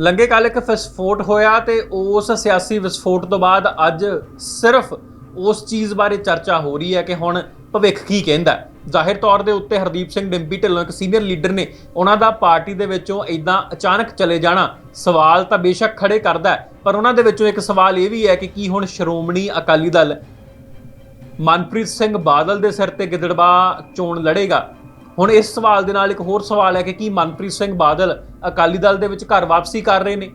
ਲੰਗੇ ਕੱਲ ਇੱਕ ਵਿਸਫੋਟ ਹੋਇਆ ਤੇ ਉਸ ਸਿਆਸੀ ਵਿਸਫੋਟ ਤੋਂ ਬਾਅਦ ਅੱਜ ਸਿਰਫ ਉਸ ਚੀਜ਼ ਬਾਰੇ ਚਰਚਾ ਹੋ ਰਹੀ ਹੈ ਕਿ ਹੁਣ ਭਵਿੱਖ ਕੀ ਕਹਿੰਦਾ ਜ਼ਾਹਿਰ ਤੌਰ ਦੇ ਉੱਤੇ ਹਰਦੀਪ ਸਿੰਘ ਡਿੰਪੀ ਢਿੱਲੋਂ ਇੱਕ ਸੀਨੀਅਰ ਲੀਡਰ ਨੇ ਉਹਨਾਂ ਦਾ ਪਾਰਟੀ ਦੇ ਵਿੱਚੋਂ ਇਦਾਂ ਅਚਾਨਕ ਚਲੇ ਜਾਣਾ ਸਵਾਲ ਤਾਂ ਬੇਸ਼ੱਕ ਖੜੇ ਕਰਦਾ ਪਰ ਉਹਨਾਂ ਦੇ ਵਿੱਚੋਂ ਇੱਕ ਸਵਾਲ ਇਹ ਵੀ ਹੈ ਕਿ ਕੀ ਹੁਣ ਸ਼੍ਰੋਮਣੀ ਅਕਾਲੀ ਦਲ ਮਨਪ੍ਰੀਤ ਸਿੰਘ ਬਾਦਲ ਦੇ ਸਿਰ ਤੇ ਗਿੱਦੜਵਾ ਚੋਣ ਲੜੇਗਾ? ਹੁਣ ਇਸ ਸਵਾਲ ਦੇ ਨਾਲ ਇੱਕ ਹੋਰ ਸਵਾਲ ਹੈ ਕਿ ਕੀ ਮਨਪ੍ਰੀਤ ਸਿੰਘ ਬਾਦਲ ਅਕਾਲੀ ਦਲ ਦੇ ਵਿੱਚ ਘਰ ਵਾਪਸੀ ਕਰ ਰਹੇ ਨੇ?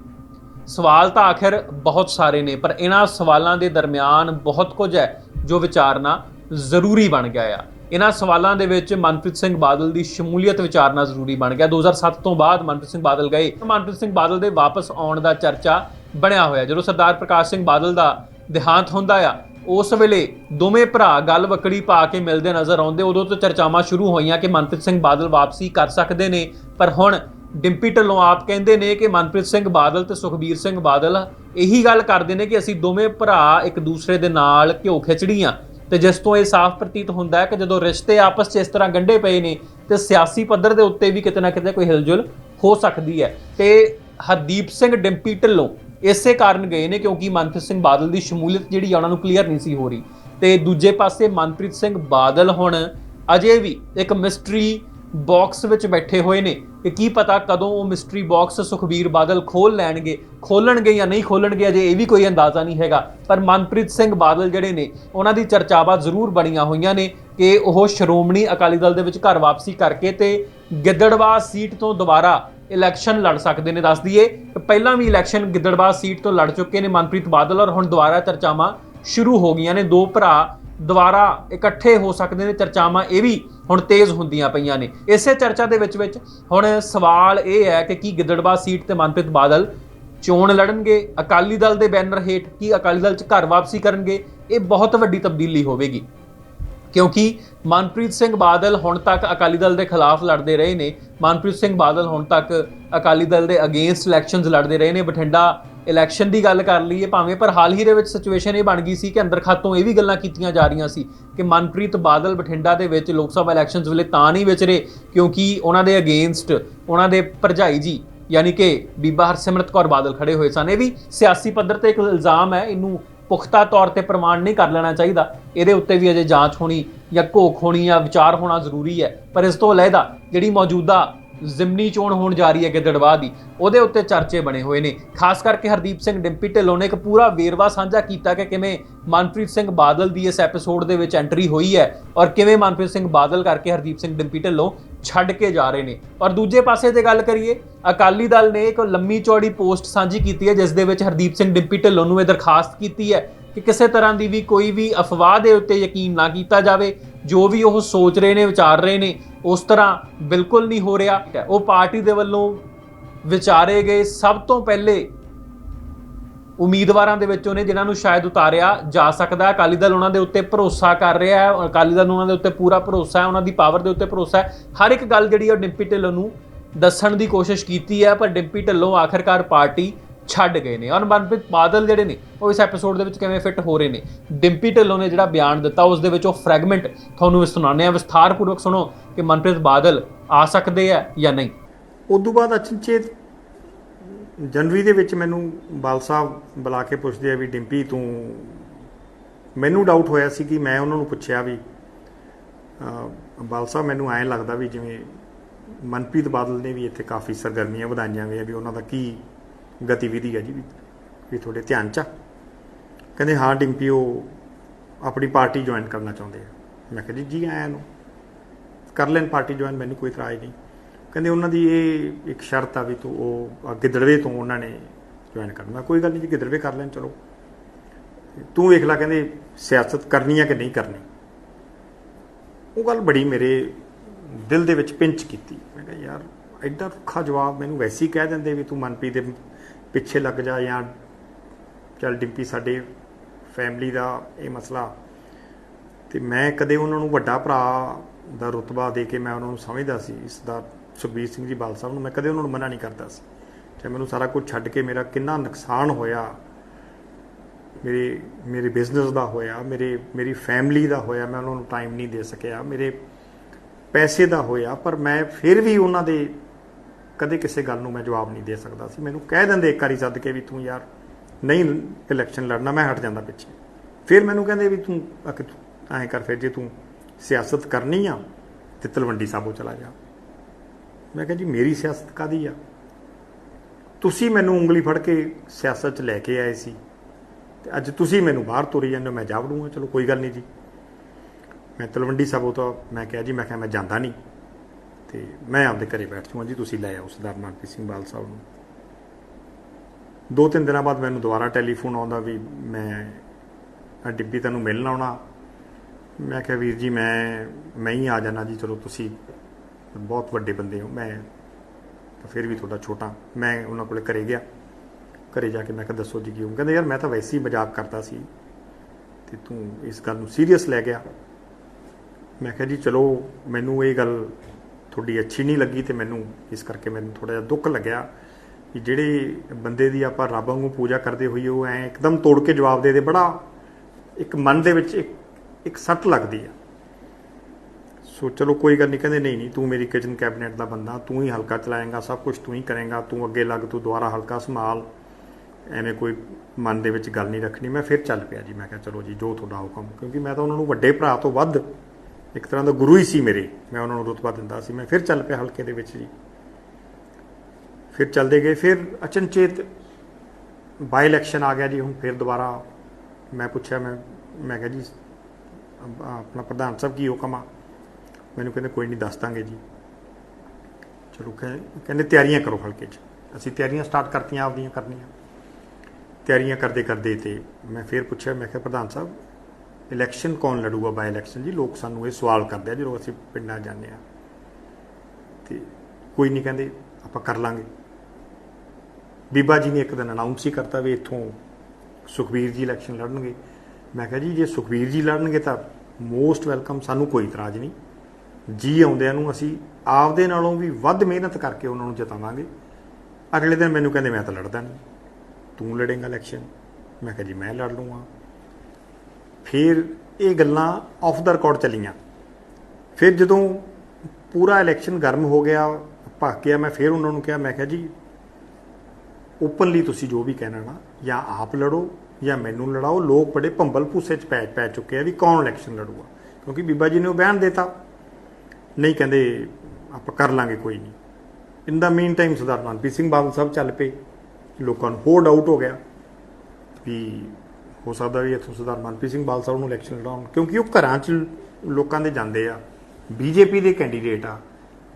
ਸਵਾਲ ਤਾਂ ਆਖਿਰ ਬਹੁਤ ਸਾਰੇ ਨੇ, ਪਰ ਇਹਨਾਂ ਸਵਾਲਾਂ ਦੇ ਦਰਮਿਆਨ ਬਹੁਤ ਕੁਝ ਹੈ ਜੋ ਵਿਚਾਰਨਾ ਜ਼ਰੂਰੀ ਬਣ ਗਿਆ ਆ। ਇਹਨਾਂ ਸਵਾਲਾਂ ਦੇ ਵਿੱਚ ਮਨਪ੍ਰੀਤ ਸਿੰਘ ਬਾਦਲ ਦੀ ਸ਼ਮੂਲੀਅਤ ਵਿਚਾਰਨਾ ਜ਼ਰੂਰੀ ਬਣ ਗਿਆ। 2007 ਤੋਂ ਬਾਅਦ ਮਨਪ੍ਰੀਤ ਸਿੰਘ ਬਾਦਲ ਗਏ। ਮਨਪ੍ਰੀਤ ਸਿੰਘ ਬਾਦਲ ਦੇ ਵਾਪਸ ਆਉਣ ਦਾ ਚਰਚਾ ਬਣਿਆ ਹੋਇਆ। ਜਦੋਂ ਸਰਦਾਰ ਪ੍ਰਕਾਸ਼ ਸਿੰਘ ਬਾਦਲ ਦਾ ਦੇਹਾਂਤ ਹੁੰਦਾ ਆ ਉਸ ਵੇਲੇ ਦੋਵੇਂ ਭਰਾ ਗੱਲ ਵਕੜੀ ਪਾ ਕੇ ਮਿਲਦੇ ਨਜ਼ਰ ਆਉਂਦੇ। ਉਦੋਂ ਤੋਂ ਚਰਚਾਵਾਂ ਸ਼ੁਰੂ ਹੋਈਆਂ ਕਿ ਮਨਪ੍ਰੀਤ ਸਿੰਘ ਬਾਦਲ ਵਾਪਸੀ ਕਰ ਸਕਦੇ ਨੇ। ਪਰ ਹੁਣ ਡਿੰਪੀ ਢਿੱਲੋਂ ਆਪ ਕਹਿੰਦੇ ਨੇ ਕਿ ਮਨਪ੍ਰੀਤ ਸਿੰਘ ਬਾਦਲ ਤੇ ਸੁਖਬੀਰ ਸਿੰਘ ਬਾਦਲ ਇਹੀ ਗੱਲ ਕਰਦੇ ਨੇ ਕਿ ਅਸੀਂ ਦੋਵੇਂ ਭਰਾ ਇੱਕ ਦੂਸਰੇ ਦੇ ਨਾਲ ਘਿਓ ਖਿਚੜੀਆਂ। ਤੇ ਜਿਸ ਤੋਂ ਇਹ ਸਾਫ਼ ਪ੍ਰਤੀਤ ਹੁੰਦਾ ਹੈ ਕਿ ਜਦੋਂ ਰਿਸ਼ਤੇ ਆਪਸ 'ਚ ਇਸ ਤਰ੍ਹਾਂ ਗੰਢੇ ਪਏ ਨੇ, ਤੇ ਸਿਆਸੀ ਪੱਧਰ ਦੇ ਉੱਤੇ ਵੀ ਕਿਤੇ ਨਾ ਕਿਤੇ ਕੋਈ ਹਿਲਜੁਲ ਹੋ ਸਕਦੀ ਹੈ। ਤੇ ਹਰਦੀਪ ਸਿੰਘ ਡਿੰਪੀ ਢਿੱਲੋਂ ਇਸੇ ਕਾਰਨ ਗਏ ਨੇ ਕਿਉਂਕਿ ਮਨਪ੍ਰੀਤ ਸਿੰਘ ਬਾਦਲ ਦੀ ਸ਼ਮੂਲੀਅਤ ਜਿਹੜੀ ਆ, ਉਹਨਾਂ ਨੂੰ ਕਲੀਅਰ ਨਹੀਂ ਸੀ ਹੋ ਰਹੀ। ਤੇ ਦੂਜੇ ਪਾਸੇ ਮਨਪ੍ਰੀਤ ਸਿੰਘ ਬਾਦਲ ਹੁਣ ਅਜੇ ਵੀ ਇੱਕ ਮਿਸਟਰੀ ਬਾਕਸ ਵਿੱਚ ਬੈਠੇ ਹੋਏ ਨੇ। ਕਿ ਕੀ ਪਤਾ ਕਦੋਂ ਉਹ ਮਿਸਟਰੀ ਬਾਕਸ ਸੁਖਬੀਰ ਬਾਦਲ ਖੋਲ ਲੈਣਗੇ ਖੋਲਣਗੇ ਜਾਂ ਨਹੀਂ ਖੋਲਣਗੇ ਅਜੇ ਇਹ ਵੀ ਕੋਈ ਅੰਦਾਜ਼ਾ ਨਹੀਂ ਹੈਗਾ। ਪਰ ਮਨਪ੍ਰੀਤ ਸਿੰਘ ਬਾਦਲ ਜਿਹੜੇ ਨੇ, ਉਹਨਾਂ ਦੀ ਚਰਚਾਵਾਂ ਜ਼ਰੂਰ ਬਣੀਆਂ ਹੋਈਆਂ ਨੇ ਕਿ ਉਹ ਸ਼੍ਰੋਮਣੀ ਅਕਾਲੀ ਦਲ ਦੇ ਵਿੱਚ ਘਰ ਵਾਪਸੀ ਕਰਕੇ ਤੇ ਗਿੱਦੜਵਾ ਸੀਟ ਤੋਂ ਦੁਬਾਰਾ ਇਲੈਕਸ਼ਨ ਲੜ ਸਕਦੇ ਨੇ, ਦੱਸ ਦਈਏ ਪਹਿਲਾਂ ਵੀ ਇਲੈਕਸ਼ਨ ਗਿੱਦੜਬਾਹ ਸੀਟ ਤੋਂ ਲੜ ਚੁੱਕੇ ਨੇ ਮਨਪ੍ਰੀਤ ਬਾਦਲ ਔਰ ਹੁਣ ਦੁਬਾਰਾ ਚਰਚਾਵਾਂ ਸ਼ੁਰੂ ਹੋ ਗਈਆਂ ਨੇ। ਦੋ ਭਰਾ ਦੁਬਾਰਾ ਇਕੱਠੇ ਹੋ ਸਕਦੇ ਨੇ, ਚਰਚਾਵਾਂ ਇਹ ਵੀ ਹੁਣ ਤੇਜ਼ ਹੁੰਦੀਆਂ ਪਈਆਂ ਨੇ। ਇਸੇ ਚਰਚਾ ਦੇ ਵਿੱਚ ਵਿੱਚ ਹੁਣ ਸਵਾਲ ਇਹ ਹੈ ਕਿ ਕੀ ਗਿੱਦੜਬਾਹ ਸੀਟ ਤੇ ਮਨਪ੍ਰੀਤ ਬਾਦਲ ਚੋਣ ਲੜਨਗੇ? ਅਕਾਲੀ ਦਲ ਦੇ ਬੈਨਰ ਹੇਠ ਕੀ ਅਕਾਲੀ ਦਲ 'ਚ ਘਰ ਵਾਪਸੀ ਕਰਨਗੇ? ਇਹ ਬਹੁਤ ਵੱਡੀ ਤਬਦੀਲੀ ਹੋਵੇਗੀ। ਕਿਉਂਕਿ ਮਨਪ੍ਰੀਤ ਸਿੰਘ ਬਾਦਲ ਹੁਣ ਤੱਕ ਅਕਾਲੀ ਦਲ ਦੇ ਖਿਲਾਫ ਲੜਦੇ ਰਹੇ ਨੇ। ਮਨਪ੍ਰੀਤ ਸਿੰਘ ਬਾਦਲ ਹੁਣ ਤੱਕ ਅਕਾਲੀ ਦਲ ਦੇ ਅਗੇਂਸਟ ਇਲੈਕਸ਼ਨਸ ਲੜਦੇ ਰਹੇ ਨੇ। ਬਠਿੰਡਾ ਇਲੈਕਸ਼ਨ ਦੀ ਗੱਲ ਕਰ ਲਈਏ ਭਾਵੇਂ, ਪਰ ਹਾਲ ਹੀ ਦੇ ਵਿੱਚ ਸਿਚੁਏਸ਼ਨ ਇਹ ਬਣ ਗਈ ਸੀ ਕਿ ਅੰਦਰ ਖਾਤੋਂ ਇਹ ਵੀ ਗੱਲਾਂ ਕੀਤੀਆਂ ਜਾ ਰਹੀਆਂ ਸੀ ਕਿ ਮਨਪ੍ਰੀਤ ਬਾਦਲ ਬਠਿੰਡਾ ਦੇ ਵਿੱਚ ਲੋਕ ਸਭਾ ਇਲੈਕਸ਼ਨਸ ਵੇਲੇ ਤਾਂ ਨਹੀਂ ਵਿਚਰੇ ਕਿਉਂਕਿ ਉਹਨਾਂ ਦੇ ਅਗੇਂਸਟ ਉਹਨਾਂ ਦੇ ਭਰਜਾਈ ਜੀ, ਯਾਨੀ ਕਿ ਬੀਬਾ ਹਰਸਿਮਰਤ ਕੌਰ ਬਾਦਲ ਖੜੇ ਹੋਏ ਸਨ। ਇਹ ਵੀ ਸਿਆਸੀ ਪੱਧਰ ਤੇ ਇੱਕ ਇਲਜ਼ਾਮ ਹੈ। ਇਹਨੂੰ ਪੁਖਤਾ ਤੌਰ ਤੇ ਪ੍ਰਮਾਣ ਨਹੀਂ ਕਰ ਲੈਣਾ ਚਾਹੀਦਾ। ਇਹਦੇ ਉੱਤੇ ਵੀ ਅਜੇ ਜਾਂਚ ਹੋਣੀ ਜਾਂ ਘੋਖ ਹੋਣੀ ਜਾਂ ਵਿਚਾਰ ਹੋਣਾ ਜ਼ਰੂਰੀ ਹੈ। ਪਰ ਇਸ ਤੋਂ ਅਲੱਗਾ ਜਿਹੜੀ ਮੌਜੂਦਾ ਜ਼ਿਮਨੀ ਚੋਣ ਹੋਣ ਜਾ ਰਹੀ ਹੈ ਗਿੱਦੜਬਾਹ ਦੀ, ਉਹਦੇ ਉੱਤੇ ਚਰਚੇ ਬਣੇ ਹੋਏ ਨੇ। ਖਾਸ ਕਰਕੇ ਹਰਦੀਪ ਸਿੰਘ, ਡਿੰਪੀ ਢਿੱਲੋਂ ਨੇ ਇੱਕ ਪੂਰਾ ਵੇਰਵਾ ਸਾਂਝਾ ਕੀਤਾ ਕਿ ਕਿਵੇਂ ਮਨਪ੍ਰੀਤ ਸਿੰਘ ਬਾਦਲ ਦੀ ਇਸ ਐਪੀਸੋਡ ਦੇ ਵਿੱਚ ਐਂਟਰੀ ਹੋਈ ਹੈ। ਔਰ ਕਿਵੇਂ ਮਨਪ੍ਰੀਤ ਸਿੰਘ ਬਾਦਲ ਕਰਕੇ ਹਰਦੀਪ ਸਿੰਘ, ਡਿੰਪੀ ਢਿੱਲੋਂ ਛੱਡ ਕੇ ਜਾ ਰਹੇ ਨੇ। ਔਰ ਦੂਜੇ ਪਾਸੇ ਤੇ ਗੱਲ ਕਰੀਏ, ਅਕਾਲੀ ਦਲ ਨੇ ਇੱਕ ਲੰਮੀ ਚੌੜੀ ਪੋਸਟ ਸਾਂਝੀ ਕੀਤੀ ਹੈ, ਜਿਸ ਦੇ ਵਿੱਚ ਹਰਦੀਪ ਸਿੰਘ ਡਿੰਪੀ ਢਿੱਲੋਂ ਨੂੰ ਇਹ ਦਰਖਾਸਤ ਕੀਤੀ ਹੈ ਕਿ ਕਿਸੇ ਤਰ੍ਹਾਂ ਦੀ ਵੀ ਕੋਈ ਵੀ ਅਫਵਾਹ ਦੇ ਉੱਤੇ ਯਕੀਨ ਨਾ ਕੀਤਾ ਜਾਵੇ। ਜੋ ਵੀ ਉਹ ਸੋਚ ਰਹੇ ਨੇ, ਵਿਚਾਰ ਰਹੇ ਨੇ, ਉਸ ਤਰ੍ਹਾਂ ਬਿਲਕੁਲ ਨਹੀਂ ਹੋ ਰਿਹਾ। ਉਹ ਪਾਰਟੀ ਦੇ ਵੱਲੋਂ ਵਿਚਾਰੇ ਗਏ ਸਭ ਤੋਂ ਪਹਿਲੇ ਉਮੀਦਵਾਰਾਂ ਦੇ ਵਿੱਚੋਂ ਨੇ ਜਿਨ੍ਹਾਂ ਨੂੰ ਸ਼ਾਇਦ ਉਤਾਰਿਆ ਜਾ ਸਕਦਾ ਅਕਾਲੀ ਦਲ ਉਹਨਾਂ ਦੇ ਉੱਤੇ ਭਰੋਸਾ ਕਰ ਰਿਹਾ ਹੈ। ਅਕਾਲੀ ਦਲ ਨੂੰ ਉਹਨਾਂ ਦੇ ਉੱਤੇ ਪੂਰਾ ਭਰੋਸਾ ਹੈ, ਉਹਨਾਂ ਦੀ ਪਾਵਰ ਦੇ ਉੱਤੇ ਭਰੋਸਾ ਹੈ। ਹਰ ਇੱਕ ਗੱਲ ਜਿਹੜੀ ਉਹ ਡਿੰਪੀ ਢਿੱਲੋਂ ਨੂੰ ਦੱਸਣ ਦੀ ਕੋਸ਼ਿਸ਼ ਕੀਤੀ ਹੈ, ਪਰ ਡਿੰਪੀ ਢਿੱਲੋਂ ਆਖਰਕਾਰ ਪਾਰਟੀ ਛੱਡ ਗਏ ਨੇ। ਔਰ ਮਨਪ੍ਰੀਤ ਬਾਦਲ ਜਿਹੜੇ ਨੇ, ਉਹ ਇਸ ਐਪੀਸੋਡ ਦੇ ਵਿੱਚ ਕਿਵੇਂ ਫਿੱਟ ਹੋ ਰਹੇ ਨੇ? ਡਿੰਪੀ ਢਿੱਲੋਂ ਨੇ ਜਿਹੜਾ ਬਿਆਨ ਦਿੱਤਾ, ਉਸ ਦੇ ਵਿੱਚ ਉਹ ਫਰੈਗਮੈਂਟ ਤੁਹਾਨੂੰ ਸੁਣਾਉਂਦੇ ਆ ਵਿਸਥਾਰਪੂਰਵਕ ਸੁਣੋ ਕਿ ਮਨਪ੍ਰੀਤ ਬਾਦਲ ਆ ਸਕਦੇ ਆ ਜਾਂ ਨਹੀਂ। ਉਦੋਂ ਬਾਅਦ ਅਚਨਚੇਤ ਜਨਵਰੀ ਦੇ ਵਿੱਚ ਮੈਨੂੰ ਬਾਲ ਸਾਹਿਬ ਬੁਲਾ ਕੇ ਪੁੱਛਦੇ ਆ ਵੀ ਡਿੰਪੀ ਤੂੰ, ਮੈਨੂੰ ਡਾਊਟ ਹੋਇਆ ਸੀ ਕਿ ਮੈਂ ਉਹਨਾਂ ਨੂੰ ਪੁੱਛਿਆ ਵੀ ਬਾਲ ਸਾਹਿਬ ਮੈਨੂੰ ਐਂ ਲੱਗਦਾ ਵੀ ਜਿਵੇਂ ਮਨਪ੍ਰੀਤ ਬਾਦਲ ਨੇ ਵੀ ਇੱਥੇ ਕਾਫੀ ਸਰਗਰਮੀਆਂ ਵਧਾਈਆਂ ਹੋਈਆਂ ਵੀ ਉਹਨਾਂ ਦਾ ਕੀ ਗਤੀਵਿਧੀ ਹੈ ਜੀ ਵੀ ਤੁਹਾਡੇ ਧਿਆਨ ਚ ਆ? ਕਹਿੰਦੇ ਹਾਂ ਡਿੰਪੀ, ਉਹ ਆਪਣੀ ਪਾਰਟੀ ਜੁਆਇਨ ਕਰਨਾ ਚਾਹੁੰਦੇ ਆ। ਮੈਂ ਕਿਹਾ ਜੀ ਜੀ ਆਇਆਂ ਨੂੰ। ਕਰ ਲੈਣ ਪਾਰਟੀ ਜੁਆਇਨ ਮੈਨੂੰ ਕੋਈ ਇਤਰਾਜ਼ ਨਹੀਂ। ਕਹਿੰਦੇ ਉਹਨਾਂ ਦੀ ਇਹ ਇੱਕ ਸ਼ਰਤ ਆ ਵੀ ਤੂੰ ਉਹ ਗਿੱਦੜਵੇ ਤੋਂ ਉਹਨਾਂ ਨੇ ਜੁਆਇਨ ਕਰਨਾ। ਕੋਈ ਗੱਲ ਨਹੀਂ ਜੀ ਗਿੱਦੜਵੇ ਕਰ ਲੈਣ, ਚਲੋ। ਤੂੰ ਵੇਖ ਲੈ, ਕਹਿੰਦੇ ਸਿਆਸਤ ਕਰਨੀ ਆ ਕਿ ਨਹੀਂ ਕਰਨੀ। ਉਹ ਗੱਲ ਬੜੀ ਮੇਰੇ ਦਿਲ ਦੇ ਵਿੱਚ ਪਿੰਚ ਕੀਤੀ। ਮੈਂ ਕਿਹਾ, ਯਾਰ, ਐਡਾ ਰੁੱਖਾ ਜਵਾਬ ਮੈਨੂੰ ਵੈਸੇ ਹੀ ਕਹਿ ਦਿੰਦੇ ਵੀ ਤੂੰ ਮਨਪ੍ਰੀਤ ਦੇ ਪਿੱਛੇ ਲੱਗ ਜਾ ਜਾਂ ਚੱਲ ਡਿੰਪੀ ਸਾਡੇ ਫੈਮਿਲੀ ਦਾ ਇਹ ਮਸਲਾ। ਤੇ ਮੈਂ ਕਦੇ ਉਹਨਾਂ ਨੂੰ ਵੱਡਾ ਭਰਾ ਦਾ ਰੁਤਬਾ ਦੇ ਕੇ ਮੈਂ ਉਹਨਾਂ ਨੂੰ ਸਮਝਦਾ ਸੀ, ਇਸ ਦਾ ਸੁਖਬੀਰ ਸਿੰਘ ਜੀ ਬਾਲ ਸਾਹਿਬ ਨੂੰ ਮੈਂ ਕਦੇ ਉਹਨਾਂ ਨੂੰ ਮਨਾ ਨਹੀਂ ਕਰਦਾ ਸੀ। ਚਾਹੇ ਮੈਨੂੰ ਸਾਰਾ ਕੁਝ ਛੱਡ ਕੇ ਮੇਰਾ ਕਿੰਨਾ ਨੁਕਸਾਨ ਹੋਇਆ, ਮੇਰੇ ਮੇਰੇ ਬਿਜ਼ਨਸ ਦਾ ਹੋਇਆ, ਮੇਰੇ, ਮੇਰੀ ਫੈਮਿਲੀ ਦਾ ਹੋਇਆ, ਮੈਂ ਉਹਨਾਂ ਨੂੰ ਟਾਈਮ ਨਹੀਂ ਦੇ ਸਕਿਆ, ਮੇਰੇ ਪੈਸੇ ਦਾ ਹੋਇਆ, ਪਰ ਮੈਂ ਫਿਰ ਵੀ ਉਹਨਾਂ ਦੇ ਕਦੇ ਕਿਸੇ ਗੱਲ ਨੂੰ ਮੈਂ ਜਵਾਬ ਨਹੀਂ ਦੇ ਸਕਦਾ ਸੀ। ਮੈਨੂੰ ਕਹਿ ਦਿੰਦੇ ਇੱਕ ਵਾਰੀ ਸੱਦ ਕੇ ਵੀ ਤੂੰ ਯਾਰ ਨਹੀਂ ਇਲੈਕਸ਼ਨ ਲੜਨਾ, ਮੈਂ ਹਟ ਜਾਂਦਾ ਪਿੱਛੇ। ਫਿਰ ਮੈਨੂੰ ਕਹਿੰਦੇ ਵੀ ਤੂੰ ਤੂੰ ਐਂ ਕਰ, ਫਿਰ ਜੇ ਤੂੰ ਸਿਆਸਤ ਕਰਨੀ ਆ ਤੇ ਤਲਵੰਡੀ ਸਾਬੋ ਚਲਾ ਜਾ। ਮੈਂ ਕਿਹਾ ਜੀ, ਮੇਰੀ ਸਿਆਸਤ ਕਾਦੀ ਆ? ਤੁਸੀਂ ਮੈਨੂੰ ਉਂਗਲੀ ਫੜ ਕੇ ਸਿਆਸਤ 'ਚ ਲੈ ਕੇ ਆਏ ਸੀ। ਤੇ ਅੱਜ ਤੁਸੀਂ ਮੈਨੂੰ ਬਾਹਰ ਤੋਰੀ ਜਾਂਦੇ ਹੋ, ਮੈਂ ਜਾ ਵੜੂੰਗਾ। ਚਲੋ, ਕੋਈ ਗੱਲ ਨਹੀਂ ਜੀ। ਮੈਂ ਤਲਵੰਡੀ ਸਾਬੋ ਤੋਂ ਮੈਂ ਕਿਹਾ ਜੀ, ਮੈਂ ਕਿਹਾ ਮੈਂ ਜਾਂਦਾ ਨਹੀਂ। ਤੇ ਮੈਂ ਆਪਦੇ ਘਰੇ ਬੈਠ ਜਾਊਂਗਾ ਜੀ, ਤੁਸੀਂ ਲੈ ਆਓ ਸਰਦਾਰ ਮਨਪ੍ਰੀਤ ਸਿੰਘ ਬਾਲ ਸਾਹਿਬ ਨੂੰ। ਦੋ ਤਿੰਨ ਦਿਨਾਂ ਬਾਅਦ ਮੈਨੂੰ ਦੁਬਾਰਾ ਟੈਲੀਫੋਨ ਆਉਂਦਾ ਵੀ ਮੈਂ ਡਿੱਬੀ ਤੈਨੂੰ ਮਿਲਣ ਆਉਣਾ। ਮੈਂ ਕਿਹਾ, ਵੀਰ ਜੀ, ਮੈਂ ਮੈਂ ਹੀ ਆ ਜਾਣਾ ਜੀ, ਚਲੋ ਤੁਸੀਂ ਬਹੁਤ ਵੱਡੇ ਬੰਦੇ ਹੋ, ਮੈਂ ਤਾਂ ਫਿਰ ਵੀ ਤੁਹਾਡਾ ਛੋਟਾ। ਮੈਂ ਉਹਨਾਂ ਕੋਲੇ ਘਰੇ ਗਿਆ। ਘਰੇ ਜਾ ਕੇ ਮੈਂ ਕਿਹਾ, ਦੱਸੋ ਜੀ ਕਿਉਂ ਕਹਿੰਦੇ, ਯਾਰ, ਮੈਂ ਤਾਂ ਵੈਸੇ ਹੀ ਮਜ਼ਾਕ ਕਰਦਾ ਸੀ ਤੇ ਤੂੰ ਇਸ ਗੱਲ ਨੂੰ ਸੀਰੀਅਸ ਲੈ ਗਿਆ। ਮੈਂ ਕਿਹਾ, ਜੀ, ਚਲੋ, ਮੈਨੂੰ ਇਹ ਗੱਲ ਤੁਹਾਡੀ ਅੱਛੀ ਨਹੀਂ ਲੱਗੀ ਤੇ ਮੈਨੂੰ ਇਸ ਕਰਕੇ ਮੈਨੂੰ ਥੋੜਾ ਜਿਹਾ ਦੁੱਖ ਲੱਗਿਆ ਕਿ ਜਿਹੜੇ ਬੰਦੇ ਦੀ ਆਪਾਂ ਰੱਬ ਵਾਂਗੂ ਪੂਜਾ ਕਰਦੇ ਹੋਈਏ, ਉਹ ਐ ਇੱਕਦਮ ਤੋੜ ਕੇ ਜਵਾਬ ਦੇ ਦੇ। ਬੜਾ ਇੱਕ ਮਨ ਦੇ ਵਿੱਚ ਇੱਕ ਇੱਕ ਸੱਟ ਲੱਗਦੀ ਆ। ਸੋ ਚਲੋ ਕੋਈ ਗੱਲ ਨਹੀਂ, ਕਹਿੰਦੇ ਨਹੀਂ ਨਹੀਂ, ਤੂੰ ਮੇਰੀ ਕਿਚਨ ਕੈਬਨਿਟ ਦਾ ਬੰਦਾ, ਤੂੰ ਹੀ ਹਲਕਾ ਚਲਾਏਗਾ, ਸਭ ਕੁਝ ਤੂੰ ਹੀ ਕਰੇਗਾ, ਤੂੰ ਅੱਗੇ ਲੱਗ, ਤੂੰ ਦੁਬਾਰਾ ਹਲਕਾ ਸੰਭਾਲ। ਐਵੇਂ ਕੋਈ ਮਨ ਦੇ ਵਿੱਚ ਗੱਲ ਨਹੀਂ ਰੱਖਣੀ। ਮੈਂ ਫਿਰ ਚੱਲ ਪਿਆ ਜੀ, ਮੈਂ ਕਿਹਾ ਚਲੋ ਜੀ, ਜੋ ਤੁਹਾਡਾ ਹੁਕਮ, ਕਿਉਂਕਿ ਮੈਂ ਤਾਂ ਉਹਨਾਂ ਨੂੰ ਵੱਡੇ ਭਰਾ ਤੋਂ ਵੱਧ ਇੱਕ ਤਰ੍ਹਾਂ ਦਾ ਗੁਰੂ ਹੀ ਸੀ ਮੇਰੇ। ਮੈਂ ਉਹਨਾਂ ਨੂੰ ਰੁਤਬਾ ਦਿੰਦਾ ਸੀ। ਮੈਂ ਫਿਰ ਚੱਲ ਪਿਆ ਹਲਕੇ ਦੇ ਵਿੱਚ ਜੀ। ਫਿਰ ਚੱਲਦੇ ਗਏ, ਫਿਰ ਅਚਨਚੇਤ ਬਾਈ ਇਲੈਕਸ਼ਨ ਆ ਗਿਆ ਜੀ, ਹੁਣ ਫਿਰ ਦੁਬਾਰਾ ਮੈਂ ਪੁੱਛਿਆ, ਮੈਂ ਮੈਂ ਕਿਹਾ ਜੀ ਆਪਣਾ ਪ੍ਰਧਾਨ ਸਾਹਿਬ ਕੀ ਹੁਕਮ ਆ? ਮੈਨੂੰ ਕਹਿੰਦੇ, ਕੋਈ ਨਹੀਂ, ਦੱਸ ਦਾਂਗੇ ਜੀ। ਚਲੋ, ਕਹਿ- ਕਹਿੰਦੇ, ਤਿਆਰੀਆਂ ਕਰੋ ਹਲਕੇ 'ਚ। ਅਸੀਂ ਤਿਆਰੀਆਂ ਸਟਾਰਟ ਕਰਤੀਆਂ ਆਪਦੀਆਂ ਕਰਨੀਆਂ। ਤਿਆਰੀਆਂ ਕਰਦੇ ਕਰਦੇ ਤੇ ਮੈਂ ਫਿਰ ਪੁੱਛਿਆ, ਮੈਂ ਕਿਹਾ, ਪ੍ਰਧਾਨ ਸਾਹਿਬ, ਇਲੈਕਸ਼ਨ ਕੌਣ ਲੜੂਗਾ ਬਾਈ ਇਲੈਕਸ਼ਨ ਜੀ, ਲੋਕ ਸਾਨੂੰ ਇਹ ਸਵਾਲ ਕਰਦੇ ਆ, ਜਦੋਂ ਅਸੀਂ ਪਿੰਡਾਂ ਜਾਂਦੇ ਆ ਤੇ ਕੋਈ ਨਹੀਂ ਕਹਿੰਦੇ, ਆਪਾਂ ਕਰ ਲਾਂਗੇ। ਬੀਬਾ ਜੀ ਨੇ ਇੱਕ ਦਿਨ ਅਨਾਉਂਸ ਹੀ ਕਰਤਾ ਵੀ ਇੱਥੋਂ ਸੁਖਬੀਰ ਜੀ ਇਲੈਕਸ਼ਨ ਲੜਨਗੇ। ਮੈਂ ਕਿਹਾ, ਜੀ, ਜੇ ਸੁਖਬੀਰ ਜੀ ਲੜਨਗੇ ਤਾਂ ਮੋਸਟ ਵੈਲਕਮ ਸਾਨੂੰ ਕੋਈ ਇਤਰਾਜ਼ ਨਹੀਂ। ਜੀ ਆਉਂਦਿਆਂ ਨੂੰ ਅਸੀਂ ਆਪਦੇ ਨਾਲੋਂ ਵੀ ਵੱਧ ਮਿਹਨਤ ਕਰਕੇ ਉਹਨਾਂ ਨੂੰ ਜਿਤਾਵਾਂਗੇ। ਅਗਲੇ ਦਿਨ ਮੈਨੂੰ ਕਹਿੰਦੇ, ਮੈਂ ਤਾਂ ਲੜਦਾ ਨਹੀਂ। ਤੂੰ ਲੜੇਂਗਾ ਇਲੈਕਸ਼ਨ ਮੈਂ ਕਿਹਾ, ਜੀ, ਮੈਂ ਲੜ ਲੂੰਗਾ ਫਿਰ ਇਹ ਗੱਲਾਂ ਆਫ ਦਾ ਰਿਕਾਰਡ ਚੱਲੀਆਂ। ਫਿਰ ਜਦੋਂ ਪੂਰਾ ਇਲੈਕਸ਼ਨ ਗਰਮ ਹੋ ਗਿਆ ਭੱਕ ਗਿਆ, ਮੈਂ ਫਿਰ ਉਹਨਾਂ ਨੂੰ ਕਿਹਾ, ਮੈਂ ਕਿਹਾ, ਜੀ ਓਪਨਲੀ ਤੁਸੀਂ ਜੋ ਵੀ ਕਹਿਣਾ ਨਾ, ਜਾਂ ਆਪ ਲੜੋ ਜਾਂ ਮੈਨੂੰ ਲੜਾਓ। ਲੋਕ ਬੜੇ ਭੰਬਲ ਭੂਸੇ ਚ ਪੈ ਪੈ ਚੁੱਕੇ ਆ ਵੀ ਕੌਣ ਇਲੈਕਸ਼ਨ ਲੜੂਗਾ? ਕਿਉਂਕਿ ਬੀਬਾ ਜੀ ਨੇ ਉਹ ਬਿਆਨ ਦਿੱਤਾ। ਨਹੀਂ ਕਹਿੰਦੇ ਆਪਾਂ ਕਰ ਲਾਂਗੇ ਕੋਈ ਨਹੀਂ। In the meantime Sardar Manpreet Singh Badal Sahib ਚੱਲ ਪਏ। ਲੋਕਾਂ ਨੂੰ ਹੋਰ ਡਾਊਟ ਹੋ ਗਿਆ ਵੀ ਹੋ ਸਕਦਾ ਵੀ ਇੱਥੋਂ ਸਰਦਾਰ ਮਨਪ੍ਰੀਤ ਸਿੰਘ ਬਾਦਲ ਸਾਹਿਬ ਨੂੰ ਇਲੈਕਸ਼ਨ ਲੜਾਉਣ, ਕਿਉਂਕਿ ਉਹ ਘਰਾਂ 'ਚ ਲੋਕਾਂ ਦੇ ਜਾਂਦੇ ਆ। ਬੀਜੇਪੀ ਦੇ ਕੈਂਡੀਡੇਟ ਆ।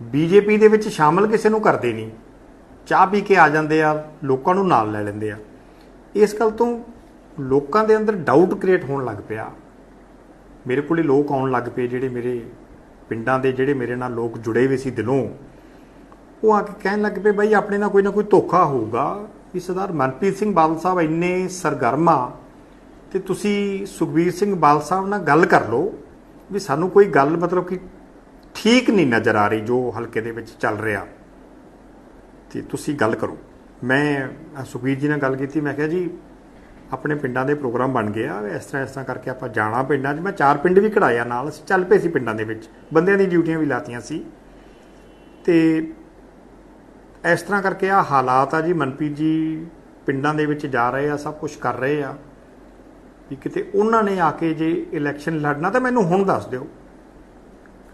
ਬੀਜੇਪੀ ਦੇ ਵਿੱਚ ਸ਼ਾਮਲ ਕਿਸੇ ਨੂੰ ਕਰਦੇ ਨਹੀਂ। ਚਾਹ ਪੀ ਕੇ ਆ ਜਾਂਦੇ ਆ, ਲੋਕਾਂ ਨੂੰ ਨਾਲ ਲੈ ਲੈਂਦੇ ਆ। ਇਸ ਗੱਲ ਤੋਂ ਲੋਕਾਂ ਦੇ ਅੰਦਰ ਡਾਊਟ ਕ੍ਰੀਏਟ ਹੋਣ ਲੱਗ ਪਿਆ। ਮੇਰੇ ਕੋਲੇ ਲੋਕ ਆਉਣ ਲੱਗ ਪਏ ਜਿਹੜੇ ਮੇਰੇ ਪਿੰਡਾਂ ਦੇ ਜਿਹੜੇ ਮੇਰੇ ਨਾਲ ਲੋਕ ਜੁੜੇ ਹੋਏ ਸੀ ਦਿਲੋਂ, ਉਹ ਆ ਕੇ ਕਹਿਣ ਲੱਗ ਪਏ, ਬਾਈ ਆਪਣੇ ਨਾਲ ਕੋਈ ਨਾ ਕੋਈ ਧੋਖਾ ਹੋਊਗਾ। ਵੀ ਸਰਦਾਰ ਮਨਪ੍ਰੀਤ ਸਿੰਘ ਬਾਦਲ ਸਾਹਿਬ ਇੰਨੇ ਸਰਗਰਮ ਆ, ਤੇ ਤੁਸੀਂ ਸੁਖਬੀਰ ਸਿੰਘ ਬਾਦਲ ਸਾਹਿਬ ਨਾਲ ਗੱਲ ਕਰ ਲਓ, ਵੀ ਸਾਨੂੰ ਕੋਈ ਗੱਲ ਮਤਲਬ ਕਿ ਠੀਕ ਨਹੀਂ ਨਜ਼ਰ ਆ ਰਹੀ ਜੋ ਹਲਕੇ ਦੇ ਵਿੱਚ ਚੱਲ ਰਿਹਾ। ਤੇ ਤੁਸੀਂ ਗੱਲ ਕਰੋ। ਮੈਂ ਸੁਖਬੀਰ ਜੀ ਨਾਲ ਗੱਲ ਕੀਤੀ, ਮੈਂ ਕਿਹਾ ਜੀ ਆਪਣੇ ਪਿੰਡਾਂ ਦੇ ਪ੍ਰੋਗਰਾਮ ਬਣ ਗਏ ਆ, ਇਸ ਤਰ੍ਹਾਂ ਇਸ ਤਰ੍ਹਾਂ ਕਰਕੇ ਆਪਾਂ ਜਾਣਾ ਪਿੰਡਾਂ 'ਚ। ਮੈਂ ਚਾਰ ਪਿੰਡ ਵੀ ਕਢਾਇਆ ਨਾਲ ਅਸੀਂ ਚੱਲ ਪਏ ਸੀ ਪਿੰਡਾਂ ਦੇ ਵਿੱਚ। ਬੰਦਿਆਂ ਦੀ ਡਿਊਟੀਆਂ ਵੀ ਲਾਤੀਆਂ ਸੀ। ਤੇ ਇਸ ਤਰ੍ਹਾਂ ਕਰਕੇ ਆ ਹਾਲਾਤ ਆ ਜੀ, ਮਨਪ੍ਰੀਤ ਜੀ ਪਿੰਡਾਂ ਦੇ ਵਿੱਚ ਜਾ ਰਹੇ ਆ, ਸਭ ਕੁਝ ਕਰ ਰਹੇ ਆ। ਵੀ ਕਿਤੇ ਉਹਨਾਂ ਨੇ ਆ ਕੇ ਜੇ ਇਲੈਕਸ਼ਨ ਲੜਨਾ ਤਾਂ ਮੈਨੂੰ ਹੁਣ ਦੱਸ ਦਿਓ।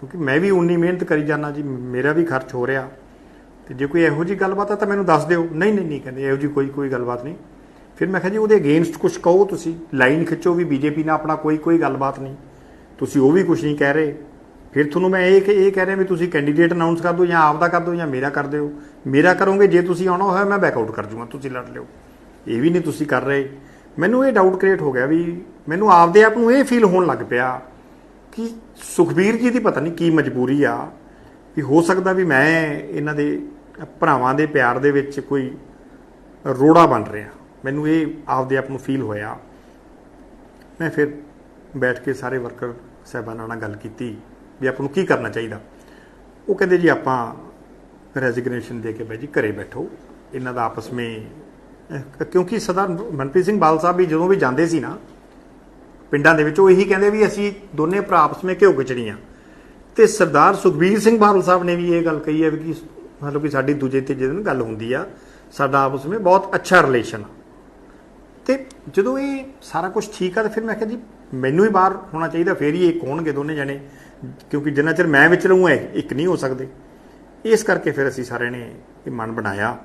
ਕਿਉਂਕਿ ਮੈਂ ਵੀ ਉਨੀ ਮਿਹਨਤ ਕਰੀ ਜਾਂਦਾ ਜੀ ਮੇਰਾ ਵੀ ਖਰਚ ਹੋ ਰਿਹਾ। ਤੇ ਜੇ ਕੋਈ ਇਹੋ ਜੀ ਗੱਲਬਾਤ ਆ ਤਾਂ ਮੈਨੂੰ ਦੱਸ ਦਿਓ। ਨਹੀਂ ਨਹੀਂ ਨਹੀਂ, ਕਹਿੰਦੇ ਇਹੋ ਜੀ ਕੋਈ ਕੋਈ ਗੱਲਬਾਤ ਨਹੀਂ। ਫਿਰ ਮੈਂ ਕਿਹਾ ਜੀ, ਉਹਦੇ ਅਗੇਂਸਟ ਕੁਝ ਕਹੋ ਤੁਸੀਂ। ਲਾਈਨ ਖਿੱਚੋ ਵੀ ਬੀਜੇਪੀ ਨਾਲ ਆਪਣਾ ਕੋਈ ਕੋਈ ਗੱਲਬਾਤ ਨਹੀਂ। ਤੁਸੀਂ ਉਹ ਵੀ ਕੁਝ ਨਹੀਂ ਕਹਿ ਰਹੇ। ਫਿਰ ਤੁਹਾਨੂੰ ਮੈਂ ਇਹ ਇਹ ਕਹਿ ਰਿਹਾ ਵੀ ਤੁਸੀਂ ਕੈਂਡੀਡੇਟ ਅਨਾਉਂਸ ਕਰ ਦਿਓ ਜਾਂ ਆਪ ਦਾ ਕਰ ਦਿਓ ਜਾਂ ਮੇਰਾ ਕਰ ਦਿਓ। ਮੇਰਾ ਕਰੋਗੇ, ਜੇ ਤੁਸੀਂ ਆਉਣਾ ਹੋਇਆ ਮੈਂ ਬੈਕ ਆਊਟ ਕਰ ਜੂਗਾ, ਤੁਸੀਂ ਲੜ ਲਿਓ। ਇਹ ਵੀ ਨਹੀਂ ਤੁਸੀਂ ਕਰ ਰਹੇ। ਮੈਨੂੰ ਇਹ ਡਾਊਟ ਕ੍ਰੀਏਟ ਹੋ ਗਿਆ ਵੀ ਮੈਨੂੰ ਆਪਦੇ ਆਪ ਨੂੰ ਇਹ ਫੀਲ ਹੋਣ ਲੱਗ ਪਿਆ ਕਿ ਸੁਖਬੀਰ ਜੀ ਦੀ ਪਤਾ ਨਹੀਂ ਕੀ ਮਜਬੂਰੀ ਆ, ਵੀ ਹੋ ਸਕਦਾ ਵੀ ਮੈਂ ਇਹਨਾਂ ਦੇ ਭਰਾਵਾਂ ਦੇ ਪਿਆਰ ਦੇ ਵਿੱਚ ਕੋਈ ਰੋੜਾ ਬਣ ਰਿਹਾ। ਮੈਨੂੰ ਇਹ ਆਪਦੇ ਆਪ ਨੂੰ ਫੀਲ ਹੋਇਆ। ਮੈਂ ਫਿਰ ਬੈਠ ਕੇ ਸਾਰੇ ਵਰਕਰ ਸਾਹਿਬਾਨਾਂ ਨਾਲ ਗੱਲ ਕੀਤੀ ਵੀ ਆਪਾਂ ਨੂੰ ਕੀ ਕਰਨਾ ਚਾਹੀਦਾ। ਉਹ ਕਹਿੰਦੇ ਜੀ ਆਪਾਂ ਰੈਜ਼ਿਗਨੇਸ਼ਨ ਦੇ ਕੇ ਬਾਈ ਜੀ ਘਰੇ ਬੈਠੋ। ਇਹਨਾਂ ਦਾ ਆਪਸ ਵਿੱਚ ਕਿਉਂਕਿ ਸਰਦਾਰ ਮਨਪ੍ਰੀਤ ਸਿੰਘ ਬਾਲ ਸਾਹਿਬ ਵੀ ਜਦੋਂ ਵੀ ਜਾਂਦੇ ਸੀ ਨਾ, ਪਿੰਡਾਂ ਦੇ ਵਿੱਚ ਉਹ ਇਹੀ ਕਹਿੰਦੇ ਵੀ ਅਸੀਂ ਦੋਨੇ ਭਰਾ ਆਪਸ ਵਿੱਚ ਘਿਓ ਖਿਚੜੀਆਂ। ਤੇ ਸਰਦਾਰ ਸੁਖਬੀਰ ਸਿੰਘ ਬਾਦਲ ਸਾਹਿਬ ਨੇ ਵੀ ਇਹ ਗੱਲ ਕਹੀ ਹੈ ਵੀ ਕਿ ਮਤਲਬ ਕਿ ਸਾਡੀ ਦੂਜੇ ਤੀਜੇ ਦਿਨ ਗੱਲ ਹੁੰਦੀ ਆ। ਸਾਡਾ ਆਪਸ ਵਿੱਚ ਬਹੁਤ ਅੱਛਾ ਰਿਲੇਸ਼ਨ ਆ। ਤੇ ਜਦੋਂ ਇਹ ਸਾਰਾ ਕੁਝ ਠੀਕ ਆ, ਤਾਂ ਫਿਰ ਮੈਂ ਕਿਹਾ ਜੀ, ਮੈਨੂੰ ਹੀ ਬਾਹਰ ਹੋਣਾ ਚਾਹੀਦਾ, ਫੇਰ ਹੀ ਇੱਕ ਹੋਣਗੇ ਦੋਨੇ ਜਣੇ, ਕਿਉਂਕਿ ਜਿੰਨਾ ਚਿਰ ਮੈਂ ਵਿੱਚ ਰਹੂੰਗਾ ਇਹ ਇੱਕ ਨਹੀਂ ਹੋ ਸਕਦੇ ਇਸ ਕਰਕੇ ਫਿਰ ਅਸੀਂ ਸਾਰਿਆਂ ਨੇ ਇਹ ਮਨ ਬਣਾਇਆ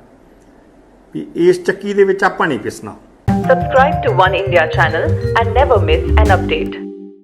ਵੀ ਇਸ ਚੱਕੀ ਦੇ ਵਿੱਚ ਆਪਾਂ ਨਹੀਂ ਪਿਸਣਾ Subscribe to One India channel and never miss an update.